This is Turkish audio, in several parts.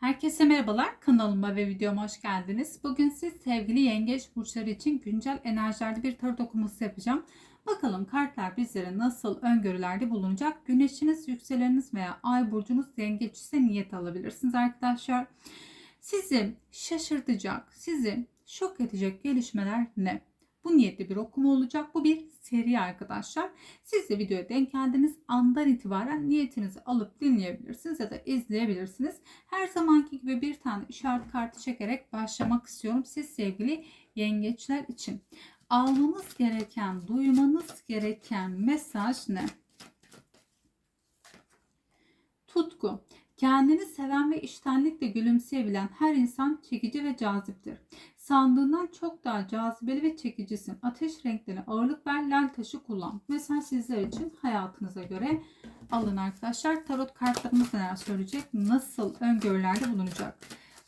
Herkese merhabalar. Kanalıma ve videoma hoş geldiniz. Bugün siz sevgili yengeç burçları için güncel enerjilerde bir tarot okuması yapacağım. Bakalım kartlar bizlere nasıl öngörülerde bulunacak. Güneşiniz, yükseleniniz veya ay burcunuz yengeç ise niyet alabilirsiniz arkadaşlar. Sizi şaşırtacak, sizi şok edecek gelişmeler ne? Bu niyetli bir okuma olacak. Bu bir seri arkadaşlar. Siz de videoya denk geldiğiniz andan itibaren niyetinizi alıp dinleyebilirsiniz ya da izleyebilirsiniz. Her zamanki gibi bir tane işaret kartı çekerek başlamak istiyorum. Siz sevgili yengeçler için. Almanız gereken, duymanız gereken mesaj ne? Tutku. Kendini seven ve iştenlikle gülümseyebilen her insan çekici ve caziptir. Sandığından çok daha cazibeli ve çekicisin. Ateş renklerine ağırlık ver, lal taşı kullan. Mesela sizler için hayatınıza göre alın arkadaşlar. Tarot kartlarımız neler söyleyecek? Nasıl öngörülerde bulunacak?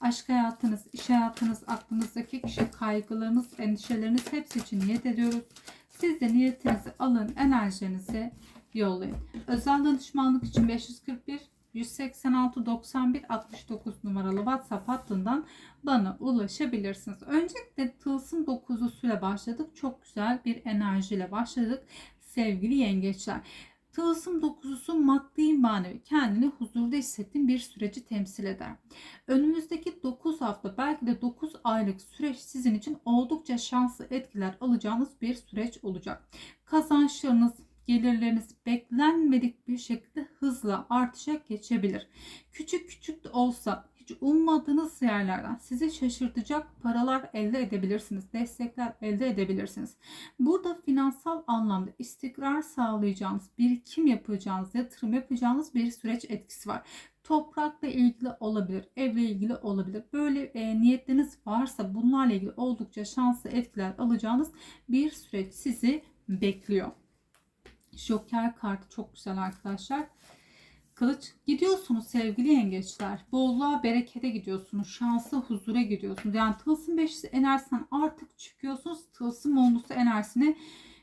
Aşk hayatınız, iş hayatınız, aklınızdaki kişi, kaygılarınız, endişeleriniz hepsi için niyet ediyoruz. Siz de niyetinizi alın, enerjinizi yollayın. Özel danışmanlık için 541 186 91 69 numaralı WhatsApp hattından bana ulaşabilirsiniz. Öncelikle tılsım 9'usuyla başladık. Çok güzel bir enerjiyle başladık sevgili yengeçler. Tılsım 9'usu maddi manevi kendini huzurda hissettiğin bir süreci temsil eder. Önümüzdeki 9 hafta belki de 9 aylık süreç sizin için oldukça şanslı etkiler alacağınız bir süreç olacak. Kazançlarınız, gelirleriniz beklenmedik bir şekilde hızla artışa geçebilir. Küçük küçük de olsa hiç ummadığınız yerlerden sizi şaşırtacak paralar elde edebilirsiniz. Destekler elde edebilirsiniz. Burada finansal anlamda istikrar sağlayacağınız, birikim yapacağınız, yatırım yapacağınız bir süreç etkisi var toprakla ilgili olabilir, evle ilgili olabilir. Böyle e, niyetleriniz varsa bunlarla ilgili oldukça şanslı etkiler alacağınız bir süreç sizi bekliyor. Joker kartı çok güzel arkadaşlar. Kılıç gidiyorsunuz sevgili yengeçler. Bolluğa, berekete gidiyorsunuz. Şansa, huzura gidiyorsunuz. Yani tılsım beşisi enerjisinden artık çıkıyorsunuz. Tılsım onlusu enerjisine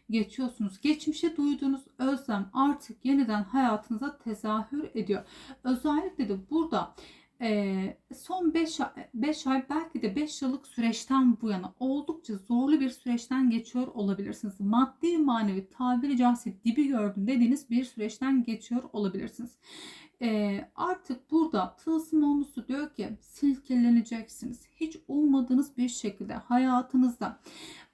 geçiyorsunuz. Geçmişe duyduğunuz özlem artık yeniden hayatınıza tezahür ediyor. Özellikle de burada son 5 5 ay belki de 5 yıllık süreçten bu yana oldukça zorlu bir süreçten geçiyor olabilirsiniz. Maddi manevi tabiri caizse dibi gördüm dediğiniz bir süreçten geçiyor olabilirsiniz. Artık burada tılsım onlusu diyor ki silkeleneceksiniz. Hiç ummadığınız bir şekilde hayatınızda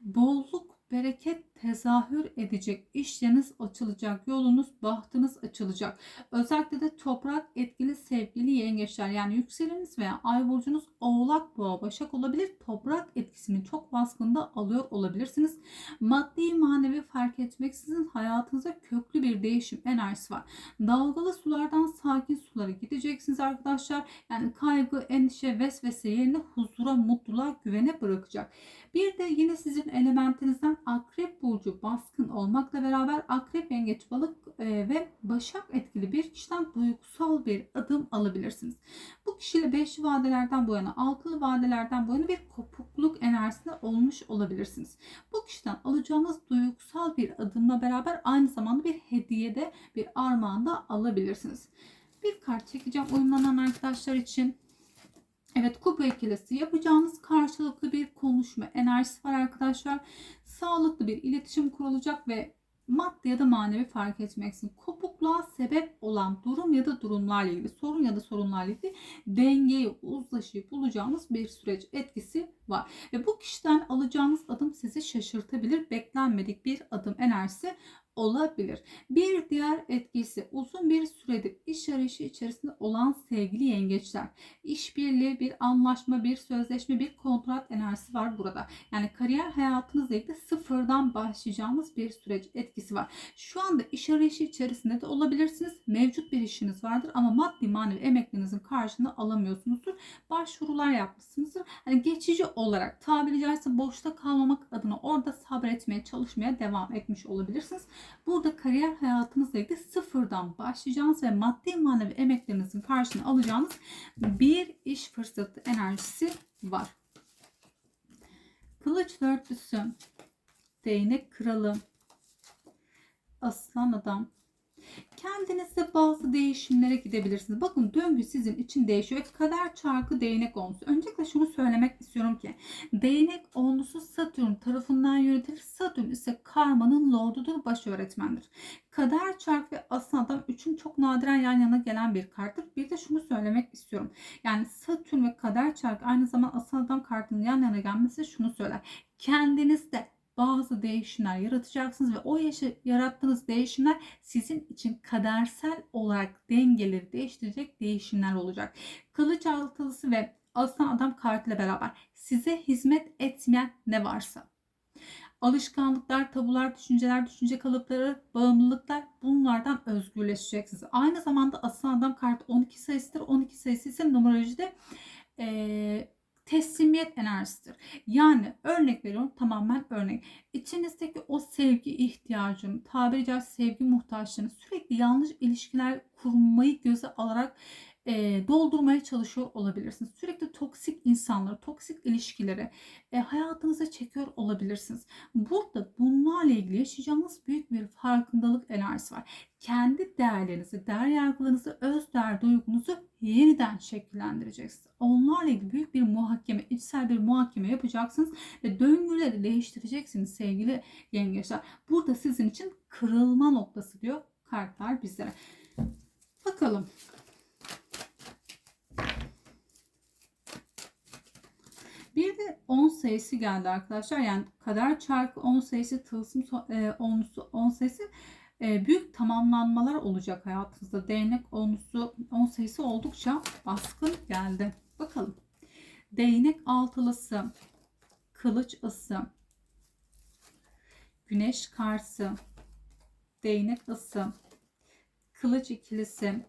bolluk bereket tezahür edecek. İşleriniz açılacak. Yolunuz, bahtınız açılacak. Özellikle de toprak etkili sevgili yengeçler yani yükseleniniz veya ay burcunuz oğlak boğa başak olabilir. Toprak etkisini çok baskında alıyor olabilirsiniz. Maddi manevi fark etmeksizin hayatınıza köklü bir değişim enerjisi var. Dalgalı sulardan sakin sulara gideceksiniz arkadaşlar. Yani kaygı, endişe, vesvese yerine huzura, mutluluğa, güvene bırakacak. Bir de yine sizin elementinizden akrep burcu baskın olmakla beraber akrep, yengeç, balık e, ve başak etkili bir kişiden duygusal bir adım alabilirsiniz. Bu kişiyle beşli vadelerden bu yana, altılı vadelerden bu yana bir kopukluk enerjisinde olmuş olabilirsiniz. Bu kişiden alacağınız duygusal bir adımla beraber aynı zamanda bir hediyede bir armağanda alabilirsiniz. Bir kart çekeceğim uyumlanan arkadaşlar için. Evet kupa ikilisi yapacağınız karşılıklı bir konuşma enerjisi var arkadaşlar. Sağlıklı bir iletişim kurulacak ve maddi ya da manevi fark etmeksin. Kopukluğa sebep olan durum ya da durumlarla ilgili, sorun ya da sorunlarla ilgili dengeyi, uzlaşıyı bulacağınız bir süreç etkisi var. Ve bu kişiden alacağınız adım sizi şaşırtabilir. Beklenmedik bir adım enerjisi olabilir. Bir diğer etkisi uzun bir süredir iş arayışı içerisinde olan sevgili yengeçler. İşbirliği, bir anlaşma, bir sözleşme, bir kontrat enerjisi var burada. Yani kariyer hayatınızla ilgili sıfırdan başlayacağınız bir süreç etkisi var. Şu anda iş arayışı içerisinde de olabilirsiniz. Mevcut bir işiniz vardır ama maddi manevi emeklerinizin karşılığını alamıyorsunuzdur. Başvurular yapmışsınızdır. Yani geçici olarak tabiri caizse boşta kalmamak adına orada sabretmeye çalışmaya devam etmiş olabilirsiniz. Burada kariyer hayatınızla ilgili sıfırdan başlayacağınız ve maddi manevi emeklerinizin karşılığını alacağınız bir iş fırsatı enerjisi var. Kılıç dörtlüsü, değnek kralı, aslan adam. Kendinizde bazı değişimlere gidebilirsiniz. Bakın döngü sizin için değişiyor kader çarkı değnek onlusu. Öncelikle şunu söylemek istiyorum ki değnek onlusu Satürn tarafından yönetilir. Satürn ise karmanın lordudur, baş öğretmendir. Kader çark ve aslında adam üçün çok nadiren yan yana gelen bir karttır. Bir de şunu söylemek istiyorum. Yani Satürn ve kader çark aynı zamanda aslında adam kartının yan yana gelmesi şunu söyler. Kendinizde bazı değişimler yaratacaksınız ve o yaşı yarattığınız değişimler sizin için kadersel olarak dengeleri değiştirecek değişimler olacak. Kılıç altılısı ve aslan adam kartıyla beraber size hizmet etmeyen ne varsa alışkanlıklar, tabular, düşünceler, düşünce kalıpları, bağımlılıklar bunlardan özgürleşeceksiniz. Aynı zamanda aslan adam kartı 12 sayısıdır. 12 sayısı ise numerolojide eee teslimiyet enerjisidir. Yani örnek veriyorum tamamen örnek. İçinizdeki o sevgi ihtiyacını, tabiri caizse sevgi muhtaçlığını sürekli yanlış ilişkiler kurmayı göze alarak e, doldurmaya çalışıyor olabilirsiniz. Sürekli toksik insanları, toksik ilişkileri e, hayatınıza çekiyor olabilirsiniz. Burada bunlarla ilgili yaşayacağınız büyük bir farkındalık enerjisi var. Kendi değerlerinizi, değer yargılarınızı, öz değer duygunuzu yeniden şekillendireceksiniz. Onlarla ilgili büyük bir muhakeme, içsel bir muhakeme yapacaksınız ve döngüleri değiştireceksiniz sevgili yengeçler. Burada sizin için kırılma noktası diyor kartlar bizlere. Bakalım Bir de 10 sayısı geldi arkadaşlar. Yani kader çarkı 10 sayısı, tılsım 10'lusu 10 sayısı e, büyük tamamlanmalar olacak hayatınızda. Değnek 10'lusu 10 sayısı oldukça baskın geldi. Bakalım. Değnek altılısı, kılıç ısı, güneş karsı, değnek ısı, kılıç ikilisi,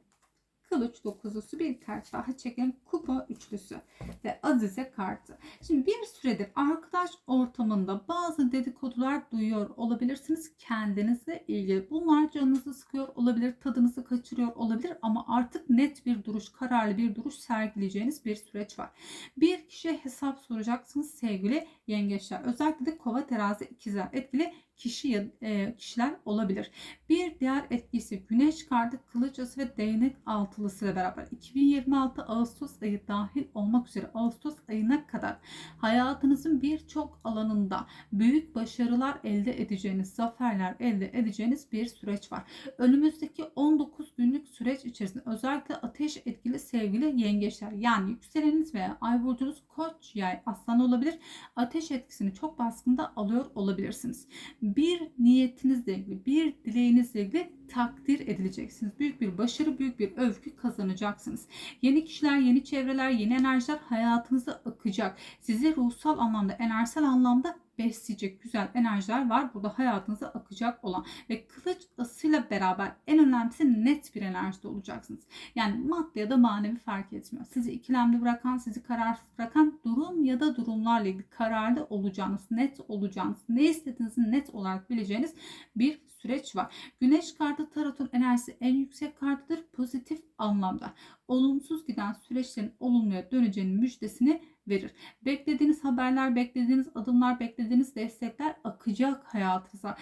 kılıç dokuzlusu bir kart daha çekelim. Kupa üçlüsü ve Azize kartı. Şimdi bir süredir arkadaş ortamında bazı dedikodular duyuyor olabilirsiniz kendinizle ilgili. Bunlar canınızı sıkıyor olabilir, tadınızı kaçırıyor olabilir ama artık net bir duruş, kararlı bir duruş sergileyeceğiniz bir süreç var. Bir kişiye hesap soracaksınız sevgili yengeçler. Özellikle de kova terazi ikizler etkili kişi e, kişiler olabilir. Bir diğer etkisi güneş kartı kılıç ası ve değnek altılısı ile beraber 2026 Ağustos ayı dahil olmak üzere Ağustos ayına kadar hayatınızın birçok alanında büyük başarılar elde edeceğiniz, zaferler elde edeceğiniz bir süreç var. Önümüzdeki 19 günlük süreç içerisinde özellikle ateş etkili sevgili yengeçler yani yükseleniniz veya ay burcunuz koç yay aslan olabilir. Ateş etkisini çok baskında alıyor olabilirsiniz bir niyetinizle ilgili, bir dileğinizle ilgili takdir edileceksiniz. Büyük bir başarı, büyük bir övgü kazanacaksınız. Yeni kişiler, yeni çevreler, yeni enerjiler hayatınıza akacak. Sizi ruhsal anlamda, enerjisel anlamda besleyecek güzel enerjiler var. Burada hayatınıza akacak olan ve kılıç ısıyla beraber en önemlisi net bir enerjide olacaksınız. Yani madde ya da manevi fark etmiyor. Sizi ikilemli bırakan, sizi kararsız bırakan durum ya da durumlarla ilgili kararlı olacağınız, net olacağınız, ne istediğinizi net olarak bileceğiniz bir süreç var. Güneş kartı tarotun enerjisi en yüksek kartıdır pozitif anlamda. Olumsuz giden süreçlerin olumluya döneceğinin müjdesini verir. Beklediğiniz haberler, beklediğiniz adımlar, beklediğiniz destekler akacak hayatınıza.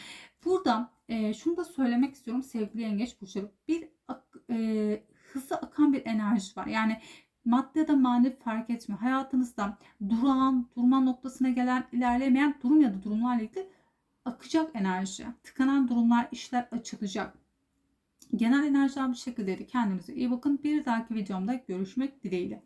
Burada e, şunu da söylemek istiyorum sevgili yengeç burçları. Bir e, hızlı akan bir enerji var. Yani madde da manevi fark etmiyor. Hayatınızda duran, durma noktasına gelen, ilerlemeyen durum ya da durumlarla ilgili akacak enerji. Tıkanan durumlar, işler açılacak. Genel enerjiler bu şekildeydi. Kendinize iyi bakın. Bir dahaki videomda görüşmek dileğiyle.